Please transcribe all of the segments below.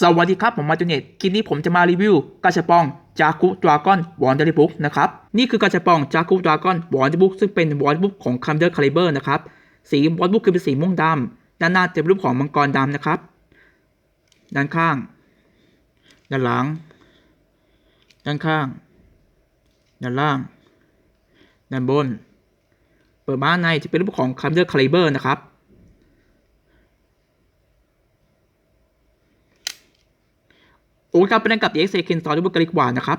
สวัสดีครับ ผมมาจูเน็ตคลิปนี้ผมจะมารีวิวกาชาปองจากุดราก้อนวอนเดอร์บุ๊กนะครับ นี่คือกาชาปองจากุดราก้อนวอนเดอร์บุ๊กซึ่งเป็นวอนเดอร์บุ๊กของคัมเดอร์คาลิเบอร์นะครับ สีวอนบุ๊กคือเป็นสีม่วงดำด้านหน้าจะเป็นรูปของมังกรดำนะครับ ด้านข้าง ด้านหลัง ด้านข้าง ด้านล่าง ด้านบน เปิดมาในจะเป็นรูปของคัมเดอร์คาลิเบอร์นะครับ โอรับเป็นกับเอ็กเซคินซอร์ดูวยบุคลิกหวานนะครับ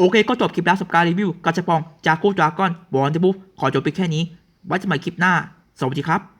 โอเคก็จบคลิปแล้วสำหรับการรีวิวกาชาปองจากุดราก้อนบอนเดบุขอจบไปแค่นี้ ไว้จะใหม่คลิปหน้า สวัสดีครับ